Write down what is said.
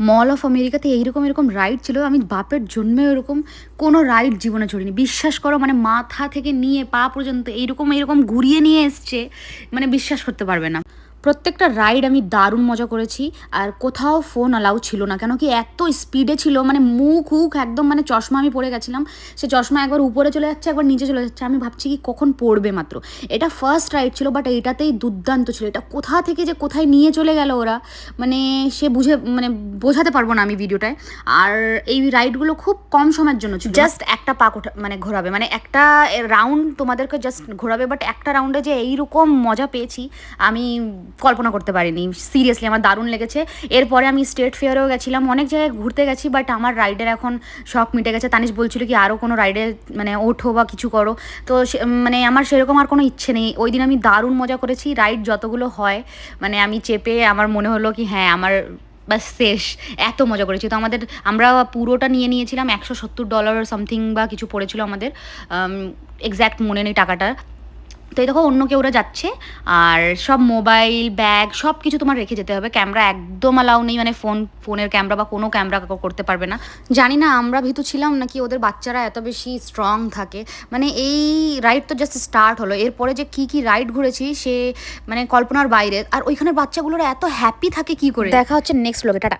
মল of আমেরিকাতে এইরকম এরকম রাইড ছিল, আমি বাপের জন্মে এরকম কোনো রাইড জীবনে চড়িনি। বিশ্বাস করো মানে মাথা থেকে নিয়ে পা পর্যন্ত এইরকম এরকম ঘুরিয়ে নিয়ে এসছে মানে বিশ্বাস করতে পারবে না। প্রত্যেকটা রাইড আমি দারুণ মজা করেছি, আর কোথাও ফোন অ্যালাউ ছিল না। কেন কি এত স্পিডে ছিল মানে মুখ হুক একদম মানে চশমা আমি পরে গেছিলাম। সে চশমা একবার উপরে চলে যাচ্ছে, একবার নিচে চলে যাচ্ছে। আমি ভাবছি কি কখন পড়বে মাত্র। এটা ফার্স্ট রাইড ছিল বাট এটাতেই দুর্দান্ত ছিল। এটা কোথা থেকে যে কোথায় নিয়ে চলে গেল ওরা মানে সে বুঝে মানে বোঝাতে পারব না আমি ভিডিওটায় আর এই রাইডগুলো খুব কম সময়ের জন্য ছিল। জাস্ট একটা পাক ওঠা মানে ঘোরাবে। মানে একটা রাউন্ড তোমাদেরকে জাস্ট ঘোরাবে বাট একটা রাউন্ডে যে এইরকম মজা পেয়েছি, আমি কল্পনা করতে পারিনি। সিরিয়াসলি আমার দারুণ লেগেছে। এরপরে আমি স্টেট ফেয়ারেও গেছিলাম। অনেক জায়গায় ঘুরতে গেছি বাট আমার রাইডের এখন শখ মিটে গেছে। তানিশ বলছিল কি আরও কোনো রাইডে মানে ওঠো বা কিছু করো। তো মানে আমার সেরকম আর কোনো ইচ্ছে নেই। ওই দিন আমি দারুণ মজা করেছি। রাইড যতগুলো হয় মানে আমি চেপে আমার মনে হলো কি হ্যাঁ আমার বাস শেষ। এত মজা করেছি। তো আমাদের, আমরা পুরোটা নিয়ে নিয়েছিলাম একশো সত্তর ডলার সামথিং বা কিছু পড়েছিল আমাদের। এক্স্যাক্ট মনে নেই টাকাটা। তো এই দেখো, অন্য কেউ ওরা যাচ্ছে, আর সব মোবাইল, ব্যাগ সব কিছু তোমার রেখে যেতে হবে। ক্যামেরা একদম অ্যালাউ নেই মানে ফোন ফোনের ক্যামেরা বা কোনো ক্যামেরা করতে পারবে না। জানি না আমরা ভীতু ছিলাম নাকি ওদের বাচ্চারা এত বেশি স্ট্রং থাকে। মানে এই রাইড তো জাস্ট স্টার্ট হলো। এরপরে যে কি কি রাইড ঘুরেছি, সে মানে কল্পনার বাইরে। আর ওইখানের বাচ্চাগুলোরা এত হ্যাপি থাকে কি করে? দেখা হচ্ছে নেক্সট ব্লগে টাটা।